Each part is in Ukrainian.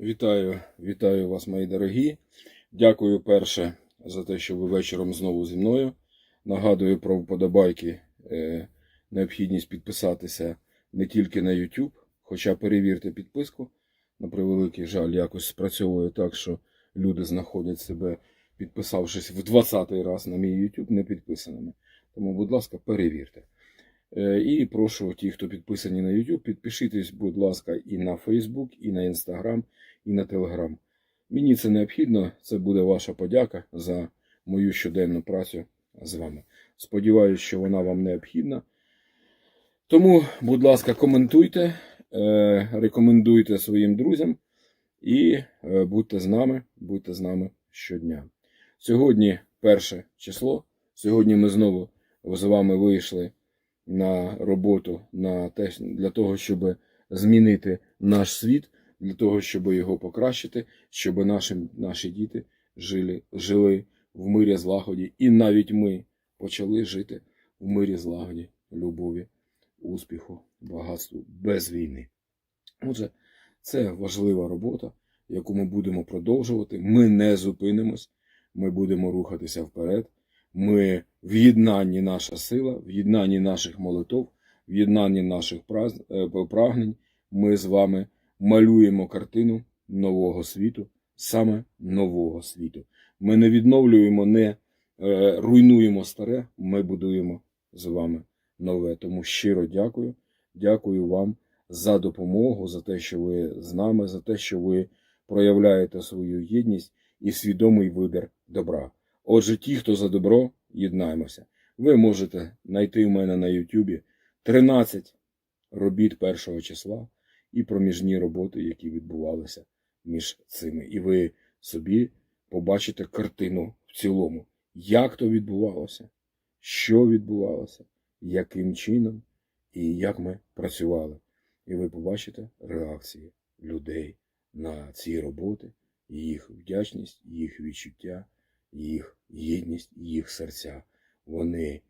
Вітаю, вітаю вас, мої дорогі. Дякую перше за те, що ви вечором знову зі мною. Нагадую про вподобайки, е, необхідність підписатися не тільки на YouTube, хоча перевірте підписку. На превеликий жаль, якось спрацьовує так, що люди знаходять себе, підписавшись в 20-й раз на мій YouTube, не підписаними. Тому, будь ласка, перевірте. Е, І прошу ті, хто підписані на YouTube, підпишітесь, будь ласка, і на Facebook, і на Instagram, і на Telegram. Мені це необхідно, це буде ваша подяка за мою щоденну працю з вами. Сподіваюсь, що вона вам необхідна. Тому, будь ласка, коментуйте, е, рекомендуйте своїм друзям і е, будьте з нами, будьте з нами щодня. Сьогодні перше число. Сьогодні ми знову з вами вийшли на роботу на те, для того, щоб змінити наш світ, для того, щоб його покращити, щоб наші, наші діти жили, жили в мирі злагоді. І навіть ми почали жити в мирі злагоді, любові, успіху, багатству без війни. Отже, це важлива робота, яку ми будемо продовжувати. Ми не зупинимось, ми будемо рухатися вперед. Ми в єднанні наша сила, в єднанні наших молитов, в єднанні наших е, прагнень. Ми з вами малюємо картину нового світу, саме нового світу. Ми не відновлюємо, не е, руйнуємо старе, ми будуємо з вами нове. Тому щиро дякую. Дякую вам за допомогу, за те, що ви з нами, за те, що ви проявляєте свою єдність і свідомий вибір добра. Отже, ті, хто за добро, єднаємося. Ви можете знайти в мене на Ютубі 13 робіт першого числа і проміжні роботи, які відбувалися між цими. І ви собі побачите картину в цілому, як то відбувалося, що відбувалося, яким чином і як ми працювали. І ви побачите реакції людей на ці роботи, їх вдячність, їх відчуття їх єдність, їх серця. Вони,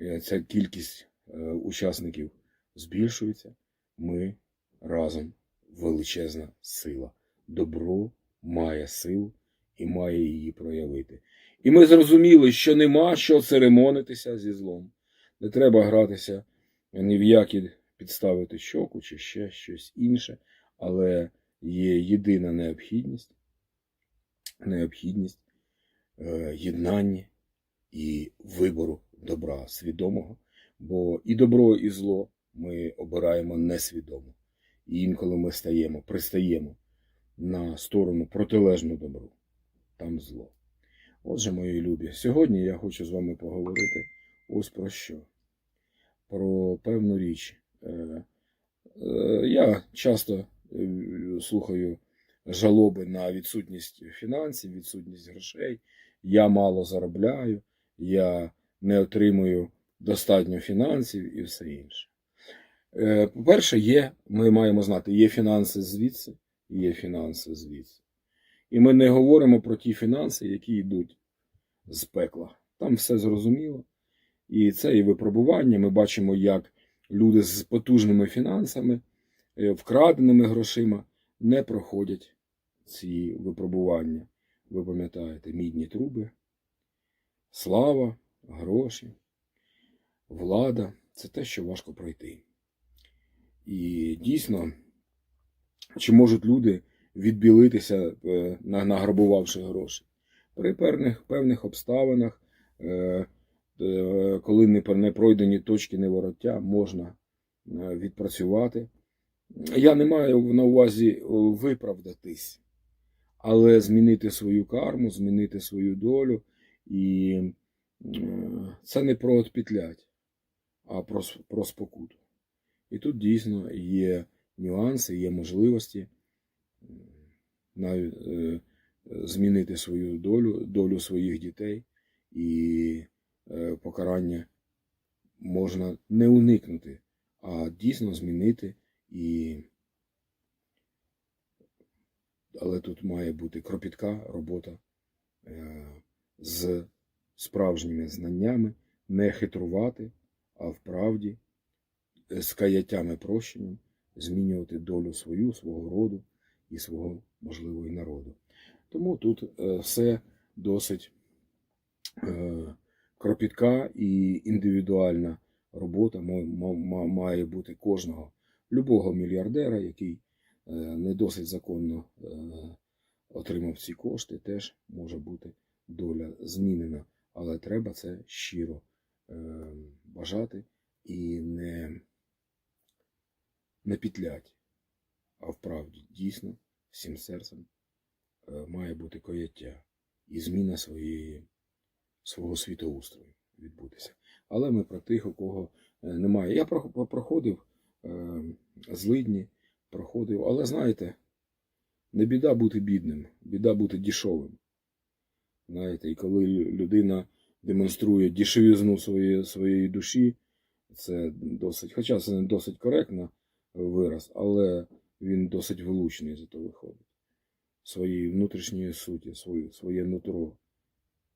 е, ця кількість е, учасників збільшується. Ми разом величезна сила. Добро має силу і має її проявити. І ми зрозуміли, що нема що церемонитися зі злом. Не треба гратися ні в які підставити щоку чи ще щось інше, але є єдина необхідність, необхідність е, єднанні і вибору добра свідомого, бо і добро, і зло ми обираємо несвідомо. І інколи ми стаємо, пристаємо на сторону протилежну добру, там зло. Отже, мої любі, сьогодні я хочу з вами поговорити ось про що. Про певну річ. Е, е, Я часто слухаю жалоби на відсутність фінансів, відсутність грошей я мало заробляю, я не отримую достатньо фінансів і все інше. Е, По-перше, є, ми маємо знати, є фінанси звідси, є фінанси звідси. І ми не говоримо про ті фінанси, які йдуть з пекла. Там все зрозуміло. І це і випробування. Ми бачимо, як люди з потужними фінансами, е, вкраденими грошима не проходять ці випробування ви пам'ятаєте, мідні труби, слава, гроші, влада це те, що важко пройти. І дійсно, чи можуть люди відбілитися, е, награбувавши гроші? При певних, певних обставинах, е, е, коли не пройдені точки невороття, можна відпрацювати. Я не маю на увазі виправдатись але змінити свою карму, змінити свою долю. І це не про отпітлять, а про, про спокуту. І тут дійсно є нюанси, є можливості навіть е, змінити свою долю, долю своїх дітей, і е, покарання можна не уникнути, а дійсно змінити і але тут має бути кропітка робота е, з справжніми знаннями, не хитрувати, а вправді з каяттями прощенням змінювати долю свою, свого роду і свого можливо, і народу. Тому тут е, все досить е, кропітка і індивідуальна робота має бути кожного любого мільярдера, який е, не досить законно е, отримав ці кошти, теж може бути доля змінена. Але треба це щиро е, бажати і не, не пітлять, а вправді дійсно всім серцем е, має бути кояття і зміна своєї, свого світоустрою відбутися. Але ми про тих, у кого е, немає. Я про- проходив е, злидні, проходив, але знаєте, не біда бути бідним, біда бути дішовим. Знаєте, і коли людина демонструє дішевізну своєї, своєї душі, це досить, хоча це не досить коректно вираз, але він досить вилучний за то виходить. Своєї внутрішньої суті, своє, своє нутро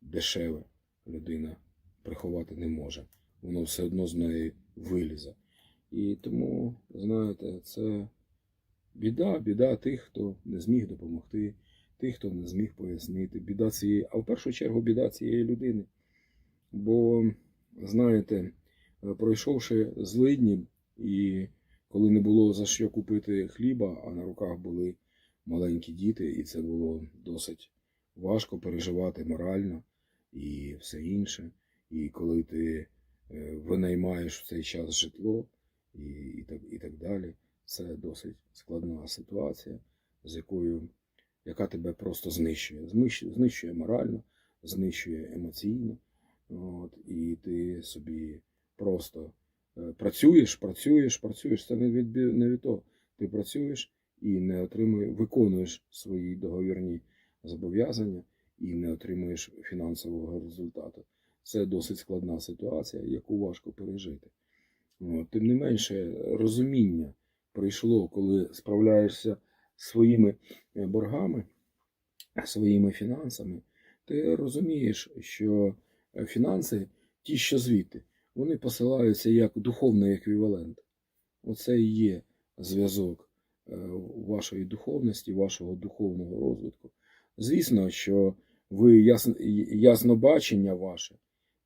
дешеве людина приховати не може. Воно все одно з неї вилізе. І тому, знаєте, це біда, біда тих, хто не зміг допомогти, тих, хто не зміг пояснити. Біда цієї, а в першу чергу біда цієї людини. Бо, знаєте, е, пройшовши злидні, і коли не було за що купити хліба, а на руках були маленькі діти, і це було досить важко переживати морально і все інше. І коли ти е, винаймаєш в цей час житло і, і, так, і так далі, це досить складна ситуація, з якою, яка тебе просто знищує. Знищує, морально, знищує емоційно. От, і ти собі просто е, працюєш, працюєш, працюєш. Це не від, не від того. Ти працюєш і не отримуєш, виконуєш свої договірні зобов'язання і не отримуєш фінансового результату. Це досить складна ситуація, яку важко пережити. От, тим не менше, розуміння прийшло, коли справляєшся своїми е, боргами, своїми фінансами, ти розумієш, що е, фінанси, ті, що звідти, вони посилаються як духовний еквівалент. Оце і є зв'язок е, вашої духовності, вашого духовного розвитку. Звісно, що ви ясно, яснобачення ваше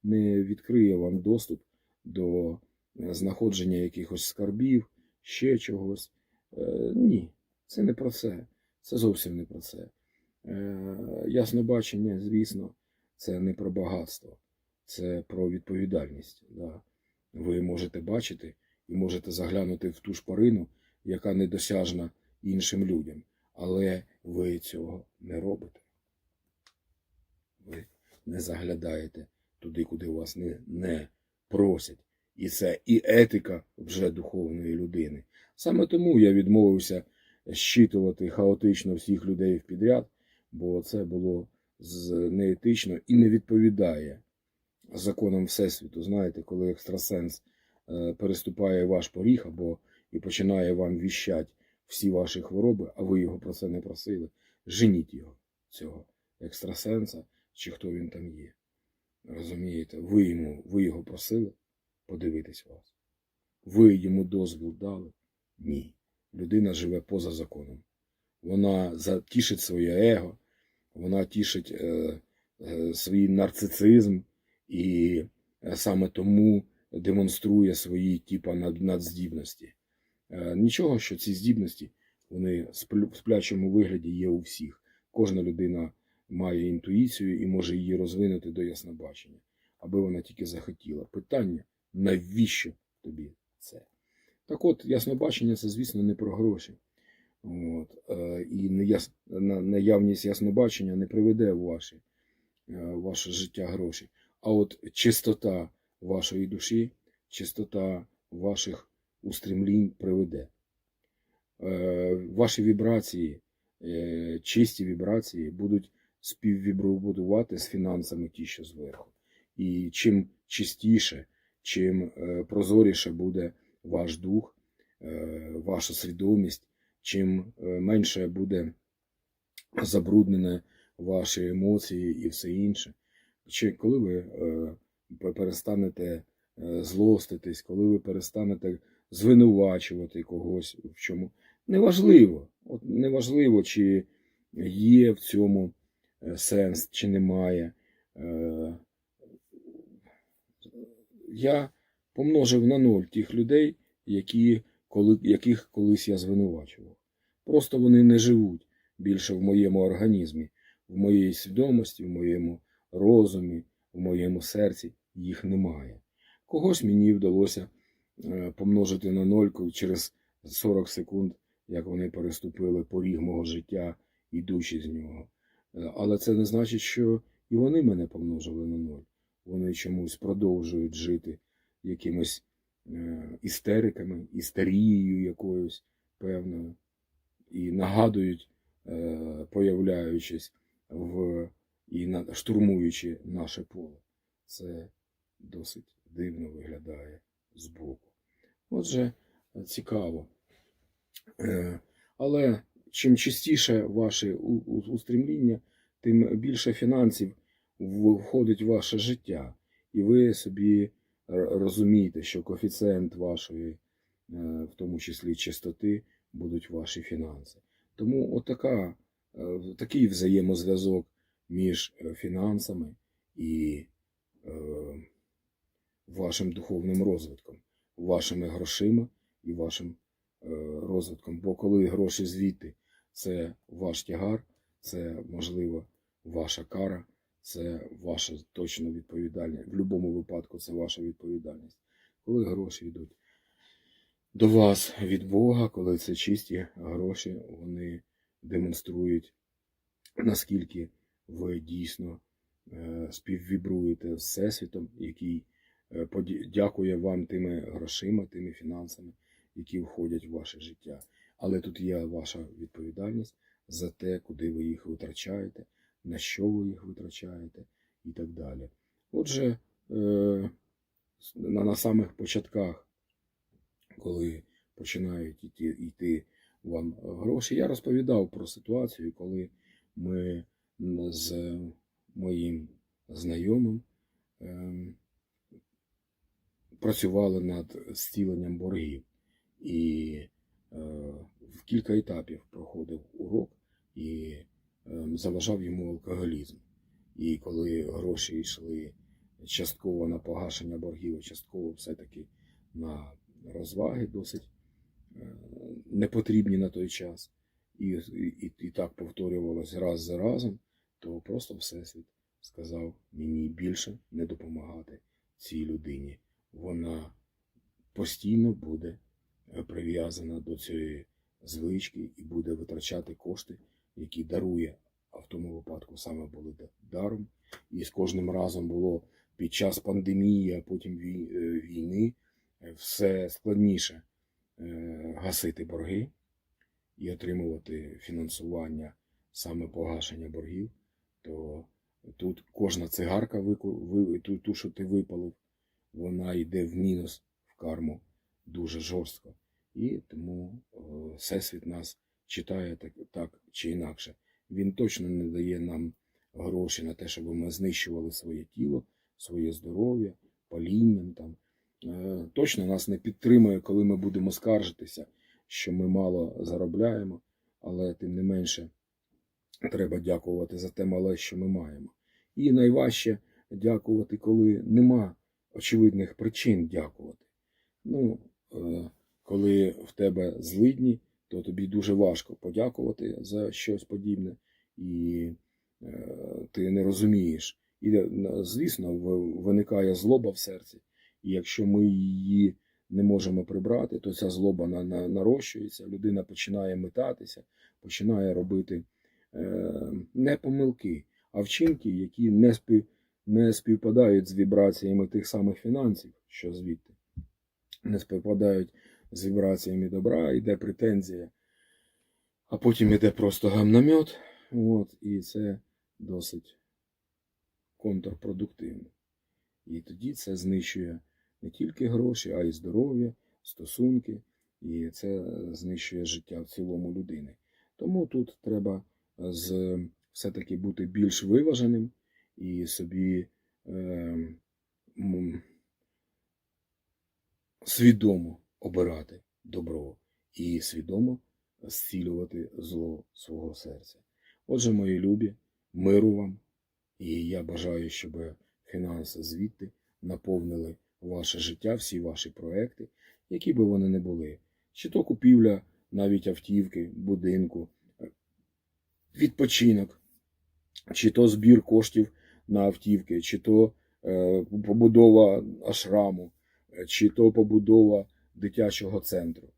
не відкриє вам доступ до е, знаходження якихось скарбів, ще чогось. Е, Ні, це не про це. Це зовсім не про це. Е, Яснобачення, звісно, це не про багатство, це про відповідальність. Да. Ви можете бачити і можете заглянути в ту шпарину, яка недосяжна іншим людям, але ви цього не робите. Ви не заглядаєте туди, куди вас не, не просять. І це і етика вже духовної людини. Саме тому я відмовився щитувати хаотично всіх людей в підряд, бо це було неетично і не відповідає законам Всесвіту. Знаєте, коли екстрасенс е, переступає ваш поріг або і починає вам віщати всі ваші хвороби, а ви його про це не просили, женіть його, цього екстрасенса, чи хто він там є. Розумієте, ви йому, ви його просили подивитись вас. Ви йому дозвіл дали? Ні. Людина живе поза законом. Вона тішить своє его, вона тішить е, е, свій нарцицизм і е, саме тому демонструє свої типа над, надздібності. Е, нічого, що ці здібності вони в сплячому вигляді є у всіх. Кожна людина має інтуїцію і може її розвинути до яснобачення, аби вона тільки захотіла. Питання, навіщо тобі це? Так от, яснобачення це, звісно, не про гроші. От, е, і неяс... наявність яснобачення не приведе в ваші, е, ваше життя гроші. А от чистота вашої душі, чистота ваших устремлінь приведе. Е, Ваші вібрації, чисті вібрації будуть співвібрувати з фінансами ті, що зверху. І чим чистіше, чим е, прозоріше буде ваш дух, е, ваша свідомість, чим е, менше буде забруднене ваші емоції і все інше. Чи коли ви перестанете злоститись, коли ви перестанете звинувачувати когось в чому. Неважливо. От неважливо, чи є в цьому сенс чи немає. Я помножив на ноль тих людей, які, коли, яких колись я звинувачував. Просто вони не живуть більше в моєму організмі, в моїй свідомості, в моєму розумі, в моєму серці їх немає. Когось мені вдалося е, помножити на нольку через 40 секунд, як вони переступили поріг мого життя, ідучи з нього. Е, Але це не значить, що і вони мене помножили на ноль. Вони чомусь продовжують жити якимось е, істериками, істерією якоюсь певною, і нагадують, е, появляючись в і штурмуючи наше поле. Це досить дивно виглядає збоку. Отже, цікаво. Е, Але чим частіше ваші у- у- устремління, тим більше фінансів входить в ваше життя. І ви собі розумієте, що коефіцієнт вашої, е, в тому числі чистоти, будуть ваші фінанси. Тому отака, е, такий взаємозв'язок між е, фінансами і е, вашим духовним розвитком, вашими грошима і вашим е, розвитком. Бо коли гроші звідти, це ваш тягар, це можливо ваша кара, це ваша точно відповідальність. В будь-якому випадку це ваша відповідальність. Коли гроші йдуть до вас від Бога, коли це чисті гроші, вони демонструють, наскільки ви дійсно е, співвібруєте з Всесвітом, який е, дякує вам тими грошима, тими фінансами, які входять в ваше життя. Але тут є ваша відповідальність за те, куди ви їх витрачаєте, на що ви їх витрачаєте і так далі. Отже, е, на, самих початках, коли починають йти, вам гроші, я розповідав про ситуацію, коли ми з моїм знайомим ем, працювали над зціленням боргів. І е, в кілька етапів проходив урок заважав йому алкоголізм. І коли гроші йшли частково на погашення боргів, частково все-таки на розваги досить е, непотрібні на той час, і, і, і так повторювалось раз за разом, то просто Всесвіт сказав мені більше не допомагати цій людині. Вона постійно буде е, прив'язана до цієї звички і буде витрачати кошти, які дарує, а в тому випадку саме були даром. І з кожним разом було під час пандемії, а потім е, війни е, все складніше е, гасити борги і отримувати фінансування саме погашення боргів, то тут кожна цигарка, ту, що ти випалив, вона йде в мінус в карму дуже жорстко. І тому Всесвіт нас читає так, так чи інакше. Він точно не дає нам гроші на те, щоб ми знищували своє тіло, своє здоров'я, палінням там. Е, Точно нас не підтримує, коли ми будемо скаржитися, що ми мало заробляємо, але тим не менше треба дякувати за те мале, що ми маємо. І найважче дякувати, коли нема очевидних причин дякувати. Ну, е, коли в тебе злидні, то тобі дуже важко подякувати за щось подібне, і е, ти не розумієш. І, е, звісно, виникає злоба в серці, і якщо ми її не можемо прибрати, то ця злоба на, на, нарощується, людина починає метатися, починає робити е, не помилки, а вчинки, які не, спів, не співпадають з вібраціями тих самих фінансів, що звідти, не співпадають з вібраціями добра, йде претензія, а потім йде просто гамнамет, от, і це досить контрпродуктивно. І тоді це знищує не тільки гроші, а й здоров'я, стосунки, і це знищує життя в цілому людини. Тому тут треба з, все-таки бути більш виваженим і собі е, свідомо обирати добро і свідомо зцілювати зло свого серця. Отже, мої любі, миру вам. І я бажаю, щоб фінанси звідти наповнили ваше життя, всі ваші проекти, які би вони не були. Чи то купівля навіть автівки, будинку, відпочинок, чи то збір коштів на автівки, чи то е, побудова ашраму, чи то побудова дитячого центру,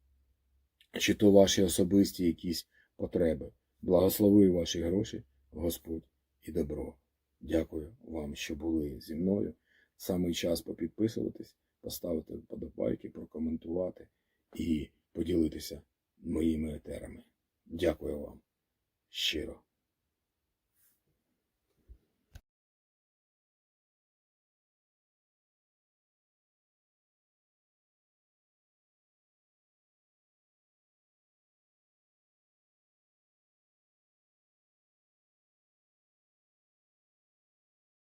чи то ваші особисті якісь потреби. Благослови ваші гроші, Господь і добро. Дякую вам, що були зі мною. Саме час попідписуватись, поставити вподобайки, прокоментувати і поділитися моїми етерами. Дякую вам щиро.